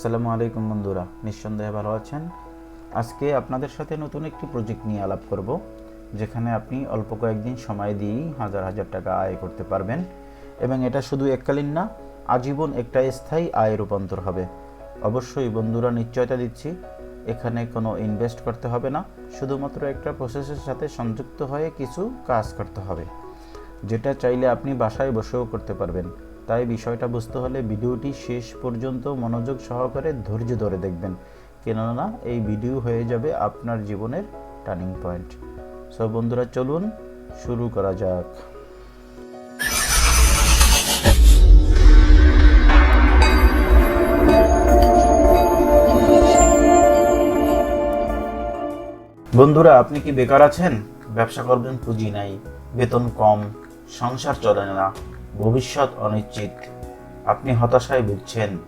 আসসালামু আলাইকুম বন্ধুরা, নিঃসন্দেহে ভালো আছেন। আজকে আপনাদের সাথে নতুন একটি প্রজেক্ট নিয়ে আলাপ করব, যেখানে আপনি অল্প কয়েকদিন সময় দিয়েই হাজার হাজার টাকা আয় করতে পারবেন এবং এটা শুধু এককালীন না, আজীবন একটা স্থায়ী আয় রূপান্তর হবে। অবশ্যই বন্ধুরা নিশ্চয়তা দিচ্ছি, এখানে কোনো ইনভেস্ট করতে হবে না, শুধুমাত্র একটা প্রসেসের সাথে সংযুক্ত হয়ে কিছু কাজ করতে হবে, যেটা চাইলে আপনি বাসায় বসেও করতে পারবেন। তাই বিষয়টা বুঝতে হলে ভিডিওটি শেষ পর্যন্ত মনোযোগ সহকারে ধৈর্য ধরে দেখবেন। কেননা এই ভিডিও হয়ে যাবে আপনার জীবনের টার্নিং পয়েন্ট। সব বন্ধুরা, চলুন শুরু করা যাক। বন্ধুরা, আপনি কি বেকার আছেন? ব্যবসা করবেন, পুঁজি নাই, বেতন কম, সংসার চলে না ভবিষ্যৎ অনিশ্চিত। আপনি হতাশায় ভুগছেন।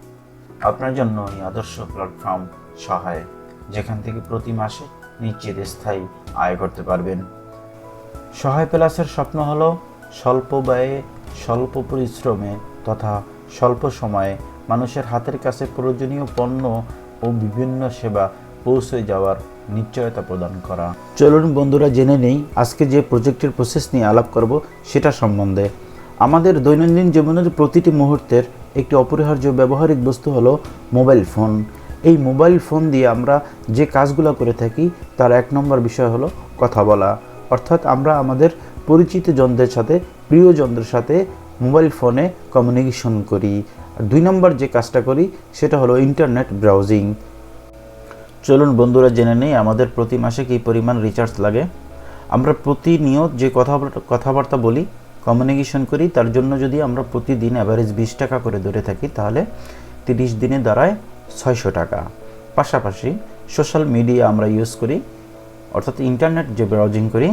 আপনার জন্য এই আদর্শ প্ল্যাটফর্ম সহায় যেখান থেকে প্রতি মাসে নিশ্চিত স্থায়ী আয় করতে পারবেন। সহায় প্লাসের স্বপ্ন হলো স্বল্প ব্যয়ে, স্বল্প পরিশ্রমে তথা স্বল্প সময়ে মানুষের হাতের কাছে প্রয়োজনীয় পণ্য ও বিভিন্ন সেবা পৌঁছে যাওয়ার নিশ্চয়তা প্রদান করা। চলুন বন্ধুরা জেনে নেই, আজকে যে প্রজেক্টের প্রসেস নিয়ে আলাপ করব, সেটা সম্বন্ধে। আমাদের দৈনন্দিন জীবনের প্রতিটি মুহূর্তের একটি অপরিহার্য ব্যবহারিক বস্তু হলো মোবাইল ফোন। এই মোবাইল ফোন দিয়ে আমরা যে কাজগুলো করে থাকি, তার এক নম্বর বিষয় হলো কথা বলা। অর্থাৎ আমরা আমাদের পরিচিত জনদের সাথে, প্রিয় প্রিয়জনদের সাথে মোবাইল ফোনে কমিউনিকেশন করি। আর দুই নম্বর যে কাজটা করি, সেটা হলো ইন্টারনেট ব্রাউজিং চলুন বন্ধুরা, জেনে নেই আমাদের প্রতি মাসে কী পরিমাণ রিচার্জ লাগে? আমরা প্রতিনিয়ত যে কথা কথাবার্তা বলি কমিউনিকেশন করি, তার জন্য যদি আমরা প্রতিদিন অ্যাভারেজ বিশ টাকা করে ধরে থাকি, তাহলে তিরিশ দিনে দাঁড়ায় ছয়শো টাকা। পাশাপাশি সোশ্যাল মিডিয়া আমরা ইউজ করি, অর্থাৎ ইন্টারনেট যে ব্রাউজিং করি,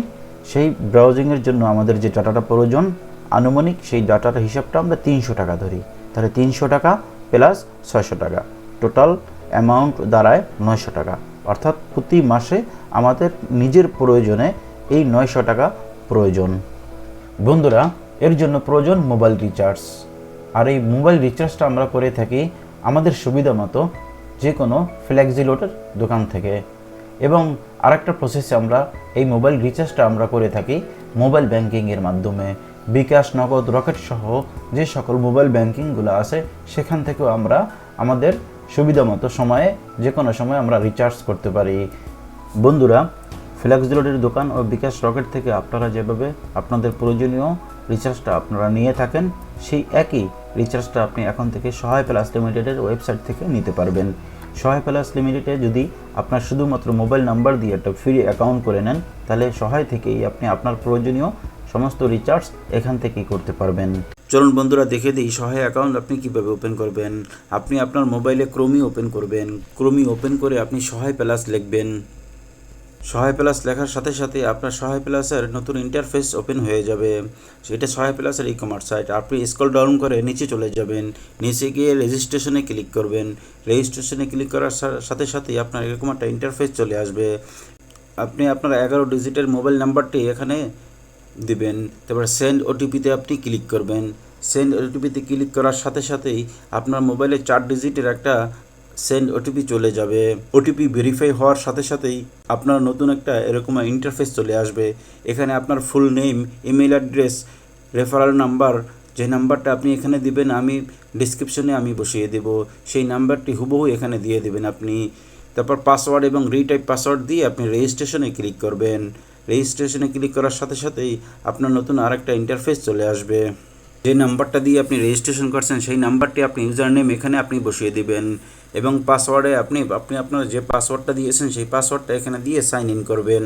সেই ব্রাউজিংয়ের জন্য আমাদের যে ডাটাটা প্রয়োজন, আনুমানিক সেই ডাটার হিসাবটা আমরা তিনশো টাকা ধরি। তাহলে তিনশো টাকা প্লাস ছয়শো টাকা। টোটাল অ্যামাউন্ট দাঁড়ায় নয়শো টাকা। অর্থাৎ প্রতি মাসে আমাদের নিজের প্রয়োজনে এই নয়শো টাকা প্রয়োজন। বন্ধুরা, এর জন্য প্রয়োজন মোবাইল রিচার্জ আর এই মোবাইল রিচার্জটা আমরা করে থাকি আমাদের সুবিধা মতো যে কোনো ফ্লেক্সিলোটের দোকান থেকে। এবং আরেকটা প্রসেসে আমরা এই মোবাইল রিচার্জটা আমরা করে থাকি মোবাইল ব্যাংকিংয়ের মাধ্যমে। বিকাশ, নগদ, রকেট সহ যে সকল মোবাইল ব্যাংকিংগুলো আছে, সেখান থেকেও আমরা আমাদের সুবিধা মতো সময়ে যে কোনো সময় আমরা রিচার্জ করতে পারি। বন্ধুরা ফ্ল্যাক্সিলোডের দোকান ও বিকাশ রকেট থেকে আপনারা যেভাবে আপনাদের প্রয়োজনীয় রিচার্জটা আপনারা নিয়ে থাকেন, সেই একই রিচার্জটা আপনি এখন থেকে সহায় প্লাস লিমিটেডের ওয়েবসাইট থেকে নিতে পারবেন। সহায় প্লাস লিমিটেডে যদি আপনার শুধুমাত্র মোবাইল নাম্বার দিয়ে একটা ফ্রি অ্যাকাউন্ট করে নেন, তাহলে সহায় থেকেই আপনি আপনার প্রয়োজনীয় সমস্ত রিচার্জ এখান থেকেই করতে পারবেন। চলুন বন্ধুরা, দেখে দিই সহায় অ্যাকাউন্ট আপনি কীভাবে ওপেন করবেন। আপনি আপনার মোবাইলে ক্রোমি ওপেন করবেন। ক্রোমি ওপেন করে আপনি সহায় প্লাস লিখবেন। সহায় প্লাস লেখার সাথে সাথে আপনার সহায় প্লাসের নতুন ইন্টারফেস ওপেন হয়ে যাবে। সেটা সহায় প্লাসের ই কমার্স সাইট আপনি স্কল ডাউন করে নিচে চলে যাবেন। নিচে গিয়ে রেজিস্ট্রেশনে ক্লিক করবেন। রেজিস্ট্রেশনে ক্লিক করার সাথে সাথেই আপনার এরকম একটা ইন্টারফেস চলে আসবে। আপনি আপনার এগারো ডিজিটের মোবাইল নাম্বারটি এখানে দিবেন। তারপর সেন্ড ওটিপিতে আপনি ক্লিক করবেন। সেন্ড ওটিপিতে ক্লিক করার সাথে সাথেই আপনার মোবাইলে চার ডিজিটের একটা সেন্ড ওটিপি চলে যাবে। ওটিপি ভেরিফাই হওয়ার সাথে সাথেই আপনার নতুন একটা এরকম ইন্টারফেস চলে আসবে। এখানে আপনার full name email address referral number যে নাম্বারটা আপনি এখানে দিবেন আমি ডিসক্রিপশনে আমি বসিয়ে দেব। সেই নাম্বারটি হুবহু এখানে দিয়ে দেবেন আপনি। তারপর পাসওয়ার্ড এবং রিটাইপ পাসওয়ার্ড দিয়ে আপনি রেজিস্ট্রেশনে ক্লিক করবেন। রেজিস্ট্রেশনে ক্লিক করার সাথে সাথেই আপনার নতুন আরেকটা ইন্টারফেস চলে আসবে। যে নাম্বারটা দিয়ে আপনি রেজিস্ট্রেশন করছেন, সেই নাম্বারটি আপনি ইউজার নেম এখানে আপনি বসিয়ে দেবেন এবং পাসওয়ার্ডে আপনি আপনি আপনার যে পাসওয়ার্ডটা দিয়েছেন, সেই পাসওয়ার্ডটা এখানে দিয়ে সাইন ইন করবেন।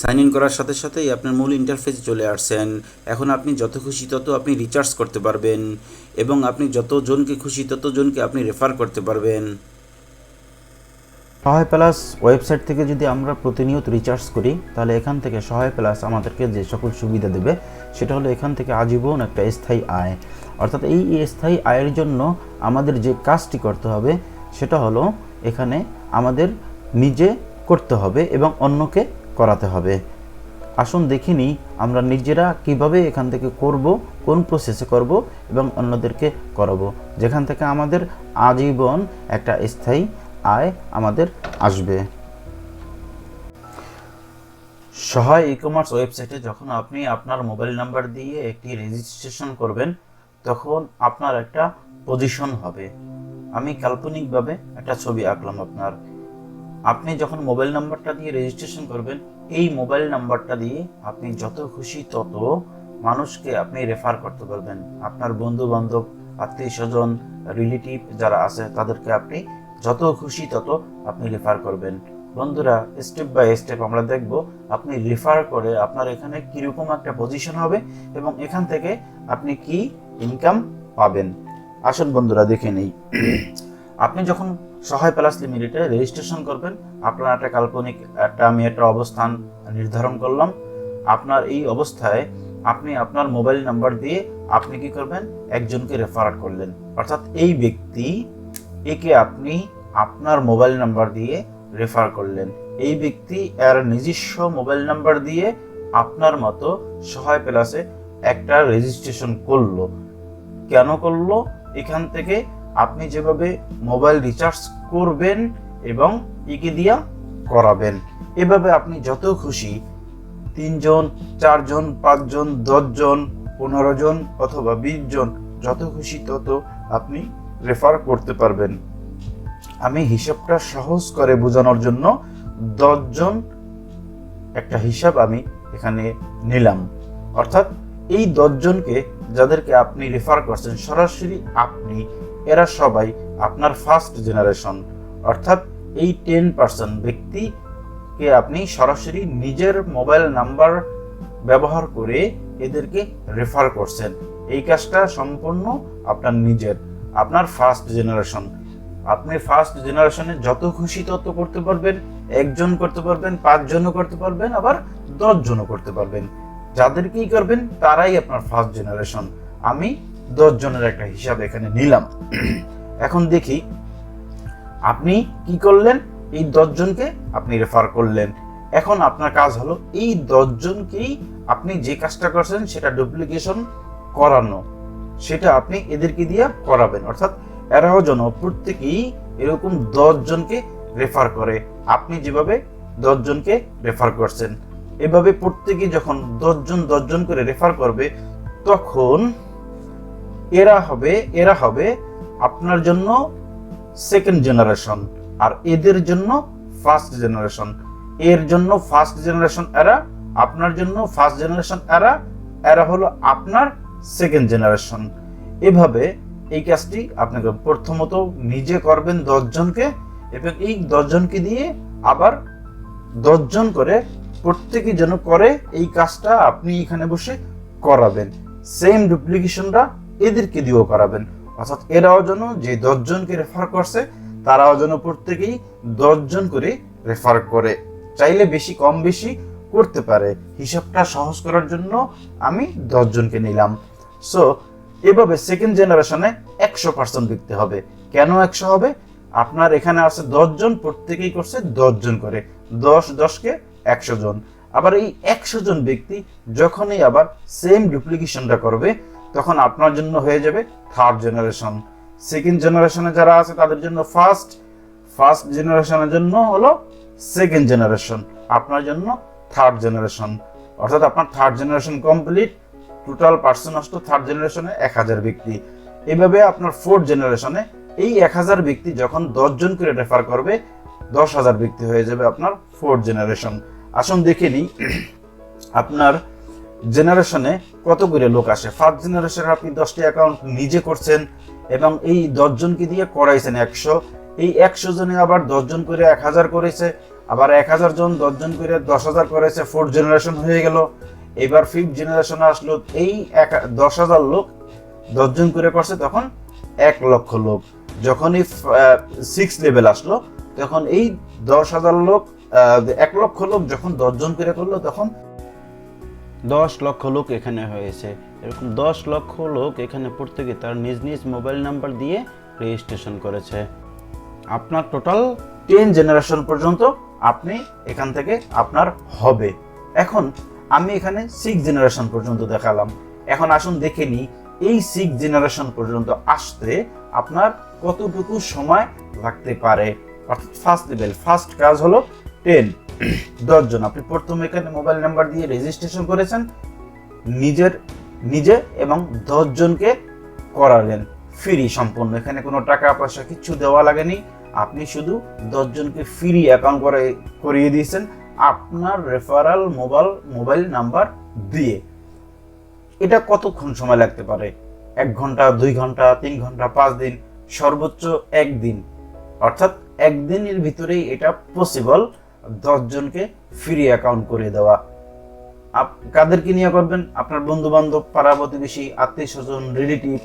সাইন ইন করার সাথে সাথেই আপনার মূল ইন্টারফেসে চলে আসছেন। এখন আপনি যত খুশি তত আপনি রিচার্জ করতে পারবেন এবং আপনি যতজনকে খুশি ততজনকে আপনি রেফার করতে পারবেন। সহায় প্লাস ওয়েবসাইট থেকে যদি আমরা প্রতিনিয়ত রিচার্জ করি, তাহলে এখান থেকে সহায় প্লাস আমাদেরকে যে সকল সুবিধা দেবে, সেটা হলো এখান থেকে আজীবন একটা স্থায়ী আয়। অর্থাৎ এই স্থায়ী আয়ের জন্য আমাদের যে কাজটি করতে হবে, সেটা হলো এখানে আমাদের নিজে করতে হবে এবং অন্যকে করাতে হবে। আসুন দেখিনি আমরা নিজেরা কীভাবে এখান থেকে করব, কোন প্রসেসে করব এবং অন্যদেরকে করাবো। যেখান থেকে আমাদের আজীবন একটা স্থায়ী আয় আমাদের আসবে। সহায় ই কমার্স ওয়েবসাইটে যখন আপনি আপনার মোবাইল নাম্বার দিয়ে একটি রেজিস্ট্রেশন করবেন, তখন আপনার একটা পজিশন হবে। আমি কাল্পনিকভাবে একটা ছবি আঁকলাম আপনার। আপনি যখন মোবাইল নাম্বারটা দিয়ে রেজিস্ট্রেশন করবেন, এই মোবাইল নাম্বারটা দিয়ে আপনি যত খুশি তত মানুষকে আপনি রেফার করতে পারবেন। আপনার বন্ধু বান্ধব আত্মীয় স্বজন রিলেটিভ যারা আছে, তাদেরকে আপনি যত খুশি তত আপনি রেফার করবেন। বন্ধুরা স্টেপ বাই স্টেপ আমরা দেখব আপনি রেফার করে আপনার এখানে কীরকম একটা পজিশন হবে এবং এখান থেকে আপনি কি ইনকাম পাবেন। আসুন বন্ধুরা, দেখে নেই। আপনি যখন সহায় প্লাস লিমিটেডে রেজিস্ট্রেশন করবেন, আপনার একটা কাল্পনিক একটা আমি একটা অবস্থান নির্ধারণ করলাম। আপনার এই অবস্থায় আপনি আপনার মোবাইল নাম্বার দিয়ে আপনি কি করবেন? একজনকে রেফার করলেন। অর্থাৎ এই ব্যক্তি একে আপনি আপনার মোবাইল নাম্বার দিয়ে রেফার করলেন। এই ব্যক্তি এর নিজস্ব মোবাইল নাম্বার দিয়ে আপনার মতো সহায় প্লাসে একটা রেজিস্ট্রেশন করল। কেন করল? এখান থেকে আপনি যেভাবে মোবাইল রিচার্জ করবেন এবং একে দিয়া করাবেন। এভাবে আপনি যত খুশি তিনজন, চারজন, পাঁচজন, দশজন, পনেরো জন অথবা বিশ জন, যত খুশি তত আপনি রেফার করতে পারবেন। আমি হিসাবটা সহজ করে বোঝানোর জন্য দশজন একটা হিসাব আমি এখানে নিলাম। অর্থাৎ এই দশজনকে যাদেরকে আপনি রেফার করছেন, সরাসরি আপনি, এরা সবাই আপনার ফার্স্ট জেনারেশন অর্থাৎ এই টেন পার্সেন্ট ব্যক্তিকে আপনি সরাসরি নিজের মোবাইল নাম্বার ব্যবহার করে এদেরকে রেফার করছেন। এই কাজটা সম্পূর্ণ আপনার নিজের। আপনার ফার্স্ট জেনারেশন আপনি ফার্স্ট জেনারেশনে যত খুশি তত করতে পারবেন, একজন করতে পারবেন, পাঁচজনও করতে পারবেন, আবার দশজনও করতে পারবেন। যাদেরকেই করবেন, তারাই আপনার ফার্স্ট জেনারেশন আমি দশজনের একটা হিসাব এখানে নিলাম। এখন দেখি, আপনি কি করলেন? এই দশজনকে আপনি রেফার করলেন। এখন আপনার কাজ হলো, এই দশজনকেই আপনি যে কাজটা করছেন, সেটা ডুপ্লিকেশন করানো। সেটা আপনি এদেরকে দিয়ে করাবেন। অর্থাৎ এরাও যেন প্রত্যেকেই এরকম দশ জনকে রেফার করে। আপনি যেভাবে দশ জনকে রেফার করছেন, এভাবে প্রত্যেকে যখন দশজন দশজন করে রেফার করবে, তখন এরা হবে এরা হবে আপনার জন্য সেকেন্ড জেনারেশন আর এদের জন্য ফার্স্ট জেনারেশন এর জন্য ফার্স্ট জেনারেশন এরা, আপনার জন্য ফার্স্ট জেনারেশন এরা এরা হলো আপনার সেকেন্ড জেনারেশন এভাবে এই কাজটি আপনাকে প্রথমত নিজে করবেন দশজনকে এবং এই দশজনকে দিয়ে আবার দশজন করে প্রত্যেকে যেন করে এই কাজটা আপনি এখানে বসে করাবেন। সেম ডুপ্লিকেশনটা এদেরকে দিয়েও করাবেন। অর্থাৎ এরাও যেন যে দশজনকে রেফার করছে, তারাও যেন প্রত্যেকেই দশজন করে রেফার করে। চাইলে বেশি, কম বেশি করতে পারে। হিসাবটা সহজ করার জন্য আমি দশজনকে নিলাম। সো এভাবে সেকেন্ড জেনারেশনে একশো পার্সেন্ট দেখতে হবে। কেন একশো হবে? আপনার এখানে আছে দশজন প্রত্যেকেই করছে দশজন করে। দশ, দশকে একশো জন। আবার এই একশো জন ব্যক্তি যখনই আবার সেম ডুপ্লিকেশনটা করবে, তখন আপনার জন্য হয়ে যাবে থার্ড জেনারেশন সেকেন্ড জেনারেশনে যারা আছে, তাদের জন্য ফার্স্ট ফার্স্ট জেনারেশনের জন্য হলো সেকেন্ড জেনারেশন আপনার জন্য থার্ড জেনারেশন অর্থাৎ আপনার third generation complete total person আসতো থার্ড জেনারেশনে এক হাজার ব্যক্তি। এইভাবে আপনার ফোর্থ জেনারেশনে এই এক হাজার ব্যক্তি যখন দশজন করে রেফার করবে, দশ হাজার ব্যক্তি হয়ে যাবে আপনার ফোর্থ জেনারেশন আসুন দেখে নিই, আপনার জেনারেশনে কত করে লোক আসে? ফার্স্ট জেনারেশনে আপনি দশটি অ্যাকাউন্ট নিজে করছেন এবং এই দশজনকে দিয়ে করাইছেন একশো। এই একশো জনে আবার দশজন করে এক হাজার করেছে। আবার এক হাজার জন দশজন করে দশ হাজার করেছে ফোর্থ জেনারেশন হয়ে গেল। এবার ফিফথ জেনারেশন আসলো, এই এক দশ হাজার লোক দশজন করে করছে, তখন এক লক্ষ লোক। যখনই সিক্স লেভেল আসলো, তখন এই দশ হাজার লোক এক লক্ষ লোক যখন দশজন করে করল, তখন দশ লক্ষ লোক এখানে হয়েছে। এরকম দশ লক্ষ লোক এখানে প্রত্যেকে তার নিজ নিজ মোবাইল নাম্বার দিয়ে রেজিস্ট্রেশন করেছে। আপনার টোটাল টেন জেনারেশন পর্যন্ত আপনি এখান থেকে আপনার হবে। এখন আমি এখানে সিক্স জেনারেশন পর্যন্ত দেখালাম। এখন আসুন দেখে নিই, এই সিক্স জেনারেশন পর্যন্ত আসতে আপনার কতটুকু সময় লাগতে পারে? অর্থাৎ ফার্স্ট লেভেল ফার্স্ট কাজ হলো টেন দশজন আপনি প্রথমে এখানে মোবাইল নাম্বার দিয়ে রেজিস্ট্রেশন করেছেন, নিজের, নিজে এবং দশজনকে করালেন। ফ্রি সম্পূর্ণ। এখানে কোনো টাকা পয়সা কিছু দেওয়া লাগেনি। আপনি শুধু দশজনকে ফ্রি অ্যাকাউন্ট করে, করিয়ে দিয়েছেন আপনার রেফারাল মোবাইল মোবাইল নাম্বার দিয়ে। এটা কতক্ষণ সময় লাগতে পারে? এক ঘণ্টা, দুই ঘণ্টা, তিন ঘণ্টা, পাঁচ দিন, সর্বোচ্চ একদিন। অর্থাৎ একদিনের ভিতরেই এটা পসিবল দশজনকে ফ্রি অ্যাকাউন্ট করে দেওয়া। কাদেরকে নিয়ে করবেন? আপনার বন্ধু বান্ধব পাড়া প্রতিবেশী, আত্মীয় স্বজন রিলেটিভ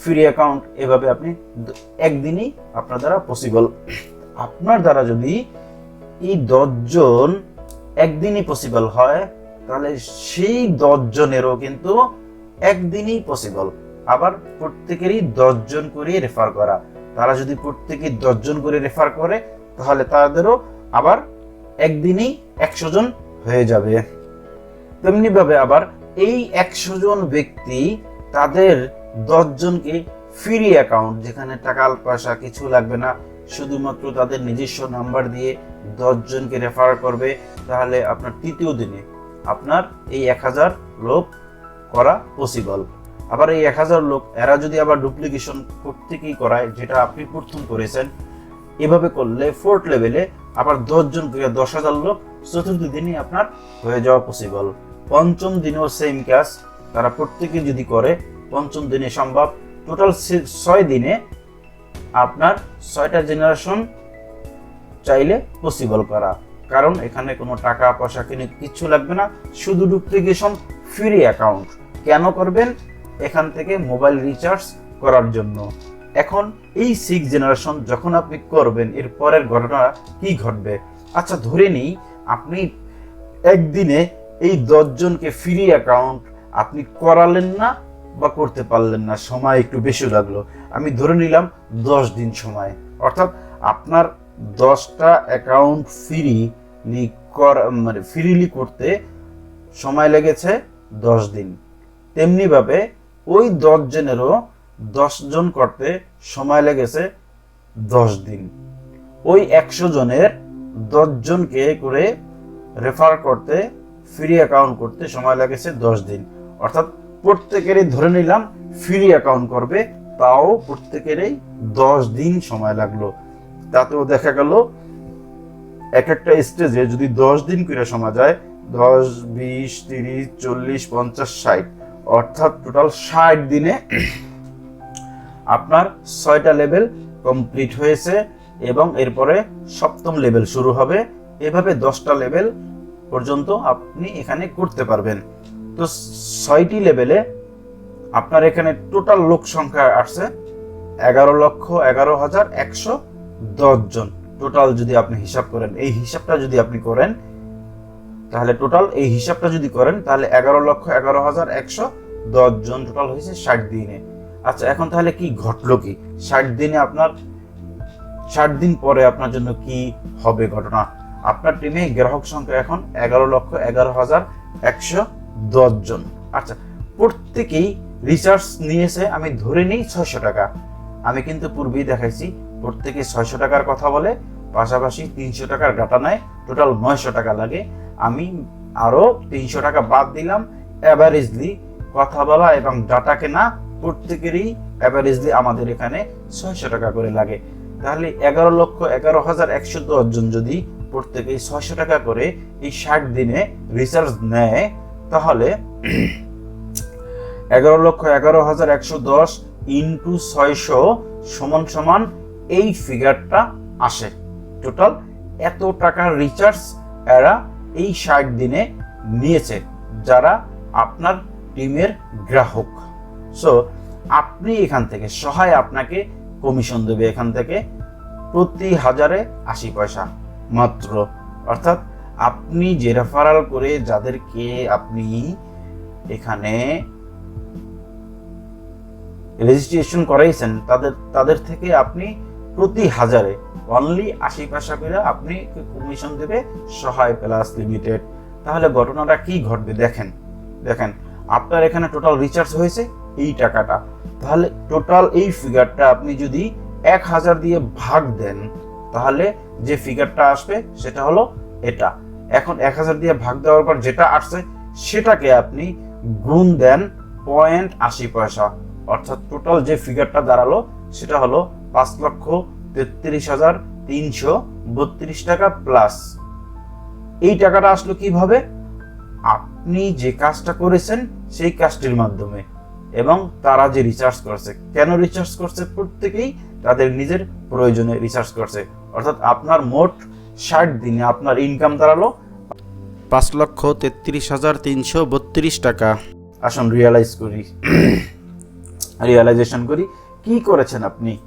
ফ্রি অ্যাকাউন্ট এভাবে আপনি একদিনই আপনার দ্বারা পসিবল আপনার দ্বারা যদি এই দশজন একদিনই পসিবল হয়, তাহলে সেই দশজনেরও কিন্তু একদিনই পসিবল আবার প্রত্যেকেরই দশজন করে রেফার করা। তারা যদি প্রত্যেকে দশজন করে রেফার করে, তাহলে তাদেরও আবার একদিনই একশো জন হয়ে যাবে। তেমনি ভাবে আবার এই একশো জন ব্যক্তি তাদের দশজনকে ফ্রি অ্যাকাউন্ট যেখানে টাকা, পয়সা কিছু লাগবে না, শুধুমাত্র তাদের নিজস্ব নাম্বার দিয়ে দশজনকে রেফার করবে, তাহলে আপনার তৃতীয় দিনে আপনার এই এক হাজার লোক করা পসিবল আবার এই এক হাজার লোক, এরা যদি আবার ডুপ্লিকেশন প্রত্যেকেই করায়, যেটা আপনি প্রথম করেছেন, এভাবে করলে ফোর্থ লেভেলে আবার দশজন করে দশ হাজার লোক চতুর্থ দিনই আপনার হয়ে যাওয়া পসিবল পঞ্চম দিনেও সেম কাজ তারা প্রত্যেকে যদি করে পঞ্চম দিনে সম্ভব। টোটাল ছয় দিনে আপনার ছয়টা জেনারেশন চাইলে পসিবল করা। কারণ এখানে কোনো টাকা, পয়সা কিনে কিচ্ছু লাগবে না। শুধু ডুপ্লিকেশন ফ্রি অ্যাকাউন্ট কেন করবেন? এখান থেকে মোবাইল রিচার্জ করার জন্য। এখন এই সিক্স জেনারেশন যখন আপনি করবেন, এর পরের ঘটনা কি ঘটবে? আচ্ছা ধরে নিই, আপনি একদিনে এই দশজনকে ফ্রি অ্যাকাউন্ট আপনি করালেন না বা করতে পারলেন না, সময় একটু বেশি লাগল। আমি ধরে নিলাম দশ দিন সময়। অর্থাৎ আপনার দশটা অ্যাকাউন্ট ফ্রি কর মানে ফ্রিলি করতে সময় লেগেছে দশ দিন। তেমনিভাবে ওই দশ জনেরও দশ জন করতে সময় লেগেছে দশ দিন। ওই একশো জনের দশ জনকে করে রেফার করতে ফ্রি অ্যাকাউন্ট করতে সময় লেগেছে দশ দিন। অর্থাৎ প্রত্যেকেরই ধরে নিলাম ফ্রি অ্যাকাউন্ট করবে, তাও প্রত্যেকেরই দশ দিন সময় লাগল। তাতেও দেখা গেল, এক একটা স্টেজে যদি দশ দিন করে সময় যায়, দশ, বিশ, তিরিশ, চল্লিশ, পঞ্চাশ, ষাট, অর্থাৎ টোটাল ষাট দিনে আপনার ছয়টা লেভেল কমপ্লিট হয়েছে এবং এরপরে সপ্তম লেভেল শুরু হবে। এভাবে দশটা লেভেল পর্যন্ত আপনি এখানে করতে পারবেন। তো ছয়টি লেভেলে আপনার এখানে টোটাল লোক সংখ্যা আসছে এগারো লক্ষ এগারো হাজার একশো দশ জন। টোটাল যদি আপনি হিসাব করেন, এই হিসাবটা যদি আপনি করেন, তাহলে টোটাল এই হিসাবটা যদি করেন, তাহলে এগারো লক্ষ এগারো হাজার একশো দশ জন টোটাল হয়েছে ষাট দিনে। আচ্ছা এখন তাহলে কি ঘটলো কি? ষাট দিনে আপনার, ষাট দিন পরে আপনার জন্য কি হবে ঘটনা? আপনার টিমে গ্রাহক সংখ্যা এখন এগারো লক্ষ এগারো হাজার একশো দশ জন আচ্ছা প্রত্যেকেই রিচার্জ নিয়েছে, আমি ধরে নিই ছয়শো টাকা। আমি কিন্তু পূর্বেই দেখাইছি, প্রত্যেকে ছয়শো টাকার কথা বলে, পাশাপাশি তিনশো টাকার ডাটা নেয় টোটাল নয়শো টাকা লাগে। আমি আরও তিনশো টাকা বাদ দিলাম অ্যাভারেজলি কথা বলা এবং ডাটা কেনা প্রত্যেকেরই অ্যাভারেজলি আমাদের এখানে ছয়শো টাকা করে লাগে। তাহলে এগারো লক্ষ এগারো হাজার একশো দশ জন যদি প্রত্যেকেই ছয়শো টাকা করে এই ষাট দিনে রিচার্জ নেয় তাহলে এগারো লক্ষ এগারো হাজার একশো দশ ইন্টু ছয়শো সমান সমান এই ফিগারটা আসে। টোটাল এত টাকার রিচার্জ এরা এই ষাট দিনে নিয়েছে, যারা আপনার টিমের গ্রাহক। সো আপনি এখান থেকে সহায় আপনাকে কমিশন দেবে এখান থেকে প্রতি হাজারে আশি পয়সা মাত্র। অর্থাৎ আপনি যে রেফারাল করে যাদেরকে আপনি এখানে রেজিস্ট্রেশন করাইছেন, তাদের তাদের থেকে আপনি প্রতি হাজারে অনলি আশি পয়সা করে আপনি কমিশন দেবে সহায় প্লাস লিমিটেড তাহলে ঘটনাটা কি ঘটবে দেখেন দেখেন, আপনার এখানে টোটাল রিচার্জ হয়েছে এই টাকাটা। তাহলে টোটাল এই ফিগারটা আপনি যদি এক হাজার দিয়ে ভাগ দেন, তাহলে যে ফিগারটা আসবে সেটা হলো এটা। এখন এক হাজার দিয়ে ভাগ দেওয়ার পর যেটা আসছে, সেটাকে আপনি গুণ দেন পয়েন্ট আশি পয়সা। অর্থাৎ টোটাল যে ফিগারটা দাঁড়াল, সেটা হলো পাঁচ লক্ষ তেত্রিশ হাজার তিনশো বত্রিশ টাকা প্লাস এই টাকাটা আসলো কীভাবে? আপনি যে কাজটা করেছেন, সেই কাজটির মাধ্যমে। এবং তারা যে রিচার্জ করছে, কেন রিচার্জ করছে? প্রত্যেকেই তাদের নিজের প্রয়োজনে রিচার্জ করছে। অর্থাৎ আপনার মোট ষাট দিনে আপনার ইনকাম দাঁড়াল পাঁচ লক্ষ তেত্রিশ হাজার তিনশো বত্রিশ টাকা। আসুন রিয়ালাইজ করি। রিয়ালাইজেশন করি। কি করেছেন আপনি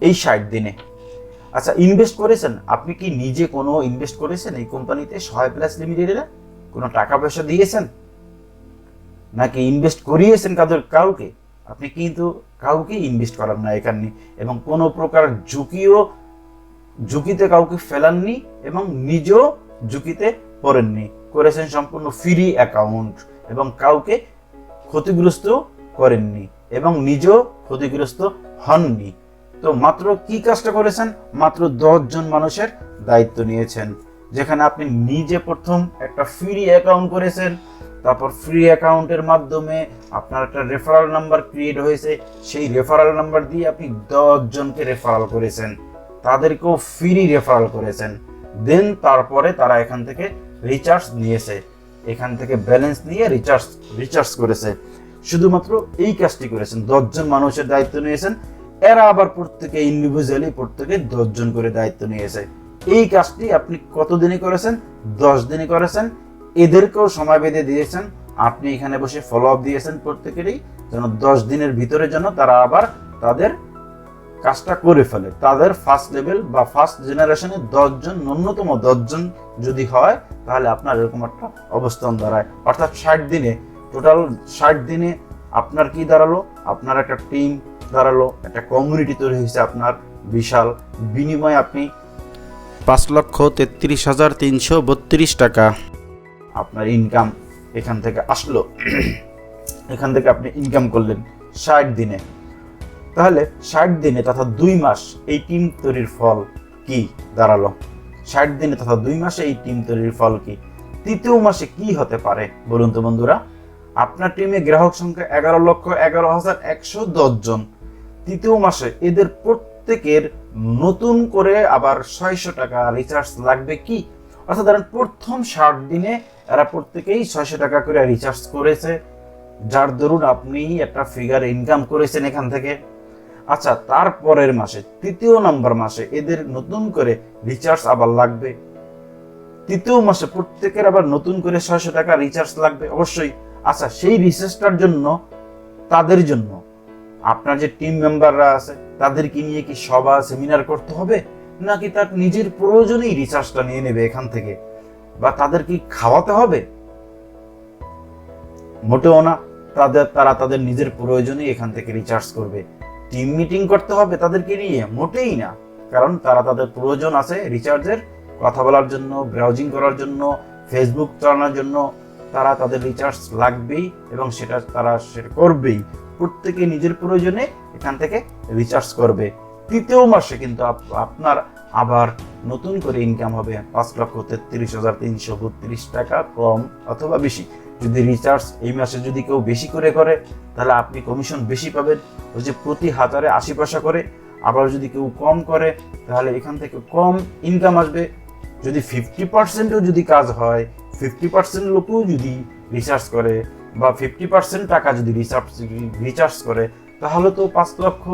এই ষাট দিনে? আচ্ছা ইনভেস্ট করেছেন? আপনি কি নিজে কোনো ইনভেস্ট করেছেন এই কোম্পানিতে সহায় প্লাস লিমিটেডে কোনো টাকা পয়সা দিয়েছেন? নাকি ইনভেস্ট করিয়েছেন কাদের কাউকে? আপনি কিন্তু কাউকে ইনভেস্ট করান না এখানে এবং কোনো প্রকার ঝুঁকিও ঝুঁকিতে কাউকে ফেলাননি এবং নিজেও ঝুঁকিতে পড়েননি করেছেন সম্পূর্ণ ফ্রি অ্যাকাউন্ট এবং কাউকে ক্ষতিগ্রস্ত করেননি এবং নিজেও ক্ষতিগ্রস্ত হননি। তো মাত্র কি কাজটা করেছেন? মাত্র জন মানুষের দায়িত্ব নিয়েছেন, যেখানে আপনি নিজে প্রথম একটা ফ্রি অ্যাকাউন্ট করেছেন, তারপর ফ্রি অ্যাকাউন্টের মাধ্যমে আপনার একটা রেফারাল নাম্বার ক্রিয়েট হয়েছে, সেই রেফারাল নাম্বার দিয়ে আপনি জনকে রেফারাল করেছেন, তাদেরকেও ফ্রি রেফারাল করেছেন। দেন তারপরে তারা এখান থেকে রিচার্জ নিয়েছে। এখান থেকে ব্যালেন্স নিয়ে রিচার্জ রিচার্জ করেছে। শুধুমাত্র এই কাজটি করেছেন, দশজন মানুষের দায়িত্ব নিয়েছেন। এরা আবার প্রত্যেকে ইন্ডিভিজুয়ালি প্রত্যেকে দশজন করে দায়িত্ব নিয়েছে। এই কাজটি আপনি কতদিনে করেছেন? দশ দিনে করেছেন। এদেরকেও সময় বেঁধে দিয়েছেন। আপনি এখানে বসে ফলো আপ দিয়েছেন প্রত্যেকেরই, যেন দশ দিনের ভিতরে যেন তারা আবার তাদের কাজটা করে ফেলে। তাদের ফার্স্ট লেভেল বা ফার্স্ট জেনারেশনে দশজন, ন্যূনতম দশজন যদি হয়, তাহলে আপনার এরকম একটা অবস্থান দাঁড়ায়। অর্থাৎ ষাট দিনে টোটাল ষাট দিনে আপনার কি দাঁড়াল? আপনার একটা টিম দাঁড়াল, একটা কমিউনিটি তৈরি হয়েছে আপনার বিশাল। বিনিময়ে আপনি পাঁচ লক্ষ তেত্রিশ হাজার তিনশো বত্রিশ টাকা আপনার ইনকাম এখান থেকে আসলো। এখান থেকে আপনি ইনকাম করলেন ষাট দিনে। তাহলে ষাট দিনে তথা দুই মাস এই টিম তৈরির ফল কি? দাঁড়াল। ষাট দিনে তথা দুই মাসে এই টিম তৈরির ফল কি? তৃতীয় মাসে কি হতে পারে? বলুন তো বন্ধুরা। আপনার টিমে গ্রাহক সংখ্যা এগারো লক্ষ এগারো হাজার একশো দশ জন। তৃতীয় মাসে এদের প্রত্যেকের নতুন করে আবার ছয়শো টাকা রিচার্জ লাগবে কি? অর্থাৎ ধরেন প্রথম ষাট দিনে এরা প্রত্যেকেই ছয়শো টাকা করে রিচার্জ করেছে। যার দরুন আপনি একটা ফিগার ইনকাম করেছেন এখান থেকে। আচ্ছা তারপরের মাসে, তৃতীয় নম্বর মাসে এদের নতুন করে রিচার্জ আবার লাগবে। তৃতীয় মাসে প্রত্যেকের আবার নতুন করে ছয়শো টাকা রিচার্জ লাগবে। অবশ্যই আচ্ছা সেই রিচার্জটার জন্য, তাদের জন্য, আপনার যে টিম মেম্বাররা আছে, তাদেরকে নিয়ে কি সভা সেমিনার করতে হবে? নাকি তার নিজের প্রয়োজনেই রিচার্জটা নিয়ে নেবে এখান থেকে? বা তাদের কি খাওয়াতে হবে? মোটেও না। তাদের, তারা তাদের নিজের প্রয়োজনেই এখান থেকে রিচার্জ করবে। টিম মিটিং করতে হবে তাদেরকে নিয়ে মোটেই না। কারণ তারা তাদের প্রয়োজন আছে রিচার্জের কথা বলার জন্য ব্রাউজিং করার জন্য ফেসবুক চালানোর জন্য। তারা তাদের রিচার্জ লাগবেই এবং সেটা তারা সেটা করবেই। প্রত্যেকে নিজের প্রয়োজনে এখান থেকে রিচার্জ করবে। তৃতীয় মাসে কিন্তু আপ- আপনার আবার নতুন করে ইনকাম হবে পাঁচ লক্ষ তেত্রিশ হাজার তিনশো বত্রিশ টাকা কম অথবা বেশি। যদি রিচার্জ এই মাসে যদি কেউ বেশি করে করে, তাহলে আপনি কমিশন বেশি পাবেন। ওই যে প্রতি হাজারে আশি পয়সা করে। আবার যদি কেউ কম করে, তাহলে এখান থেকে কম ইনকাম আসবে। যদি ফিফটি পার্সেন্টও যদি কাজ হয় ফিফটি পার্সেন্ট লোকও যদি রিচার্জ করে বা ফিফটি পার্সেন্ট টাকা যদি রিচার্জ রিচার্জ করে, তাহলে তো পাঁচ লক্ষ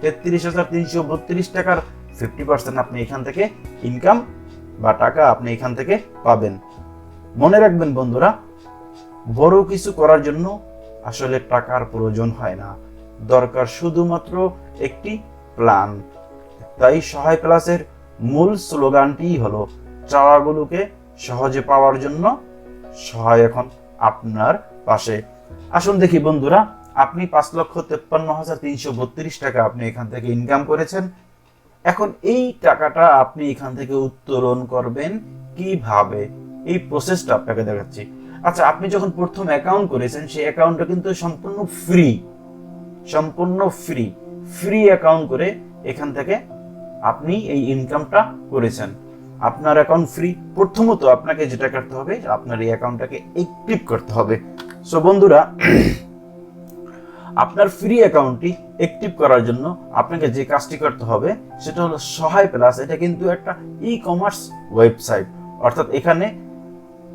তেত্রিশ হাজার তিনশো বত্রিশ টাকার ফিফটি পার্সেন্ট আপনি এখান থেকে ইনকাম বা টাকা আপনি এখান থেকে পাবেন। মনে রাখবেন বন্ধুরা বড় কিছু করার জন্য আসলে টাকার প্রয়োজন হয় না। দরকার শুধুমাত্র একটি প্ল্যান তাই সহায় প্লাসের মূল স্লোগানটি হলো চাওয়াগুলোকে সহজে পাওয়ার জন্য সহায় এখন আপনার পাশে। আসুন দেখি বন্ধুরা, আপনি পাঁচ লক্ষ তেপ্পান্ন হাজার তিনশো বত্রিশ টাকা আপনি এখান থেকে ইনকাম করেছেন। এখন এই টাকাটা আপনি এখান থেকে উত্তোলন করবেন কীভাবে? এই প্রসেসটা আপনাকে দেখাচ্ছি। আচ্ছা আপনি যখন প্রথম অ্যাকাউন্ট করেছেন, সেই অ্যাকাউন্টটা কিন্তু সম্পূর্ণ ফ্রি সম্পূর্ণ ফ্রি ফ্রি অ্যাকাউন্ট করে এখান থেকে আপনি এই ইনকামটা করেছেন। আপনার অ্যাকাউন্ট ফ্রি প্রথমত আপনাকে যেটা করতে হবে, আপনার এই অ্যাকাউন্টটাকে অ্যাক্টিভ করতে হবে। সো বন্ধুরা, আপনার ফ্রি অ্যাকাউন্টটি অ্যাক্টিভ করার জন্য আপনাকে যে কাজটি করতে হবে, সেটা হলো সহায় প্লাস এটা কিন্তু একটা ই কমার্স ওয়েবসাইট অর্থাৎ এখানে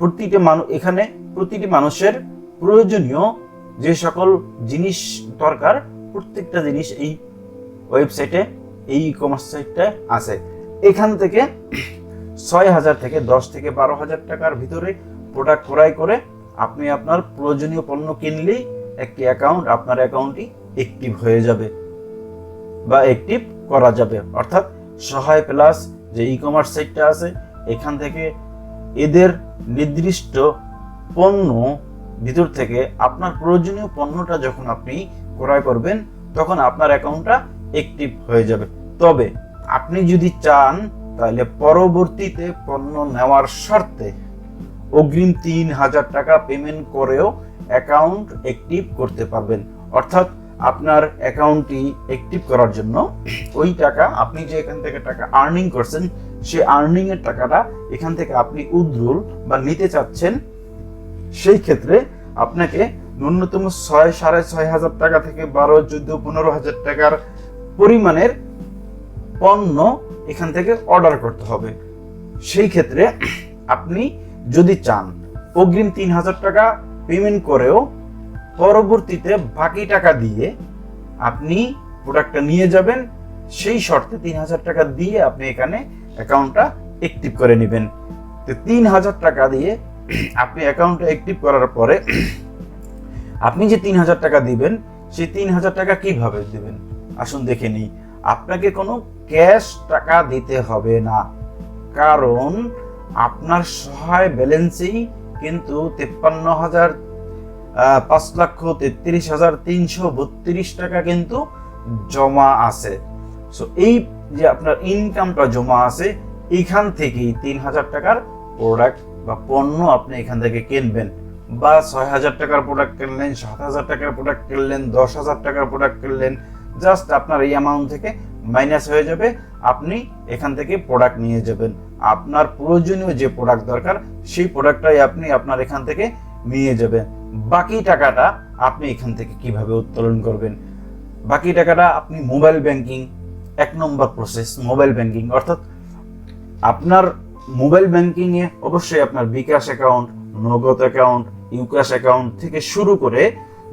প্রতিটি মানুষ এখানে প্রতিটি মানুষের প্রয়োজনীয় যে সকল জিনিস দরকার, প্রত্যেকটা জিনিস এই ওয়েবসাইটে, এই ই কমার্স সাইটটায় আছে। এখান থেকে ছয় হাজার থেকে দশ থেকে বারো হাজার টাকার ভিতরে প্রোডাক্ট ক্রয় করে আপনি আপনার প্রয়োজনীয় পণ্য কিনলেই একটি অ্যাকাউন্ট আপনার অ্যাকাউন্টটি অ্যাক্টিভ হয়ে যাবে বা অ্যাক্টিভ করা যাবে। অর্থাৎ সহায় প্লাস যে ই কমার্স সাইটটা আছে, এখান থেকে এদের নির্দিষ্ট পণ্য ভিতর থেকে আপনার প্রয়োজনীয় পণ্যটা যখন আপনি ক্রয় করবেন, তখন আপনার অ্যাকাউন্টটা অ্যাক্টিভ হয়ে যাবে। তবে আপনি যদি চান, তাহলে পরবর্তীতে পণ্য নেওয়ার শর্তে অগ্রিম তিন হাজার টাকা পেমেন্ট করেও অ্যাকাউন্ট অ্যাক্টিভ করতে পারবেন। অর্থাৎ আপনার অ্যাকাউন্টটি অ্যাক্টিভ করার জন্য ওই টাকা আপনি যে এখান থেকে টাকা আর্নিং করছেন সেই আর্নিং এর টাকাটা এখান থেকে আপনি উদ্রুল বা নিতে চাচ্ছেন, সেই ক্ষেত্রে আপনাকে ন্যূনতম ছয়, সাড়ে ছয় হাজার টাকা থেকে বারো, চোদ্দ, পনেরো হাজার টাকার পরিমাণের পণ্য এখান থেকে অর্ডার করতে হবে। সেই ক্ষেত্রে আপনি যদি চান অগ্রিম তিন হাজার টাকা পেমেন্ট করেও পরবর্তীতে বাকি টাকা দিয়ে আপনি প্রোডাক্টটা নিয়ে যাবেন, সেই শর্তে তিন হাজার টাকা দিয়ে আপনি এখানে অ্যাকাউন্টটা অ্যাক্টিভ করে নেবেন। তো তিন হাজার টাকা দিয়ে আপনি অ্যাকাউন্টটা অ্যাক্টিভ করার পরে আপনি যে তিন হাজার টাকা দিবেন, সেই তিন হাজার টাকা কীভাবে দেবেন? আসুন দেখে নিই। আপনাকে কোনো ক্যাশ টাকা দিতে হবে না। কারণ আপনার সহায় ব্যালেন্সেই কিন্তু তেপ্পান্ন হাজার পাঁচ লক্ষ তেত্রিশ হাজার তিনশো বত্রিশ টাকা কিন্তু জমা আছে। সো এই যে আপনার ইনকামটা জমা আছে, এখান থেকেই তিন হাজার টাকার প্রোডাক্ট বা পণ্য আপনি এখান থেকে কিনবেন। বা ছয় হাজার টাকার প্রোডাক্ট কিনলেন, সাত হাজার টাকার প্রোডাক্ট কিনলেন, দশ হাজার টাকার প্রোডাক্ট কিনলেন জাস্ট আপনার এই অ্যামাউন্ট থেকে মাইনাস হয়ে যাবে, আপনি এখান থেকে প্রোডাক্ট নিয়ে যাবেন। আপনার প্রয়োজনীয় যে প্রোডাক্ট দরকার, সেই প্রোডাক্টটাই আপনি আপনার এখান থেকে নিয়ে যাবেন। বাকি টাকাটা আপনি এখান থেকে কীভাবে উত্তোলন করবেন? বাকি টাকাটা আপনি মোবাইল ব্যাংকিং এক নম্বর প্রসেস মোবাইল ব্যাংকিং অর্থাৎ আপনার মোবাইল ব্যাংকিং এ অবশ্যই আপনার bKash account Nagad account Ucash account থেকে শুরু করে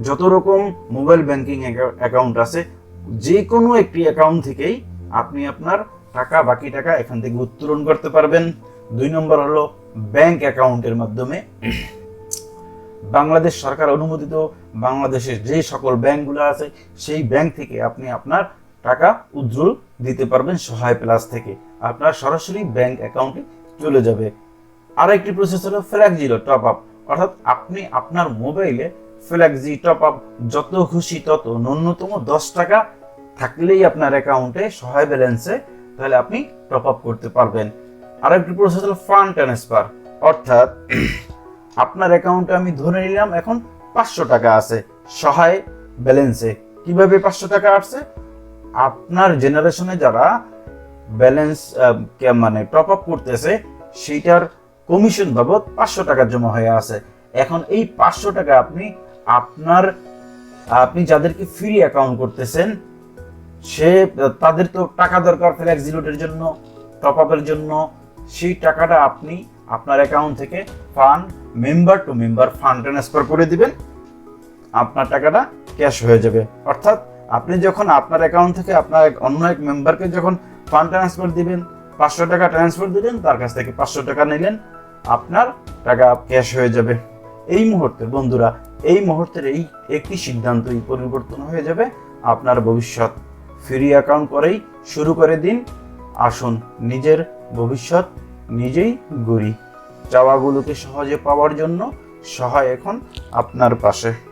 যত রকম মোবাইল ব্যাংকিং অ্যাকাউন্ট আছে যে কোনো একটি অ্যাকাউন্ট থেকেই আপনি আপনার টাকা, বাকি টাকা এখান থেকে উত্তোলন করতে পারবেন। দুই নম্বর হলো ব্যাংক অ্যাকাউন্টের মাধ্যমে। বাংলাদেশ সরকার অনুমোদিত বাংলাদেশের যে সকল ব্যাংকগুলো আছে, সেই ব্যাংক থেকে আপনি আপনার টাকা উজ্জ্বল দিতে পারবেন সহায় প্লাস থেকে। আপনার সরাসরি ব্যাংক অ্যাকাউন্টে চলে যাবে। আর একটি প্রসেস হলো ফ্ল্যাগজিরো টপ আপ অর্থাৎ আপনি আপনার মোবাইলে ফ্ল্যাগজি টপ আপ যত খুশি তত ন্যূনতম দশ টাকা থাকলেই আপনার অ্যাকাউন্টে সহায় ব্যালেন্সে তাহলে আপনি টপ আপ করতে পারবেন। আর একটি প্রসেস হলো ফান্ড ট্রান্সফার অর্থাৎ আপনার অ্যাকাউন্টে আমি ধরে নিলাম এখন পাঁচশো টাকা আছে সহায় ব্যালেন্সে কীভাবে পাঁচশো টাকা আসছে? আপনার জেনারেশনে যারা ব্যালেন্স মানে টপ আপ করতেছে, সেইটার কমিশন বাবদ পাঁচশো টাকা জমা হয়ে আছে। এখন এই পাঁচশো টাকা আপনি, আপনার, আপনি যাদেরকে ফ্রি অ্যাকাউন্ট করতেছেন, সে, তাদের তো টাকা দরকার ফ্ল্যাক্স জিরোটের জন্য টপ আপের জন্য। সেই টাকাটা আপনি আপনার অ্যাকাউন্ট থেকে fund member to member fund transfer করে দিবেন। আপনার টাকাটা ক্যাশ হয়ে যাবে। অর্থাৎ আপনি যখন আপনার অ্যাকাউন্ট থেকে আপনার অন্য এক মেম্বারকে যখন ফান্ড ট্রান্সফার দিবেন, পাঁচশো টাকা ট্রান্সফার দিলেন তার কাছ থেকে পাঁচশো টাকা নিলেন, আপনার টাকা ক্যাশ হয়ে যাবে। এই মুহূর্তে বন্ধুরা, এই মুহূর্তের এই একটি সিদ্ধান্তই পরিবর্তন হয়ে যাবে আপনার ভবিষ্যৎ। ফ্রি অ্যাকাউন্ট করেই শুরু করে দিন, আসুন নিজের ভবিষ্যৎ নিজেই গড়ি। চাওয়াগুলোকে সহজে পাওয়ার জন্য সহায় এখন আপনার পাশে।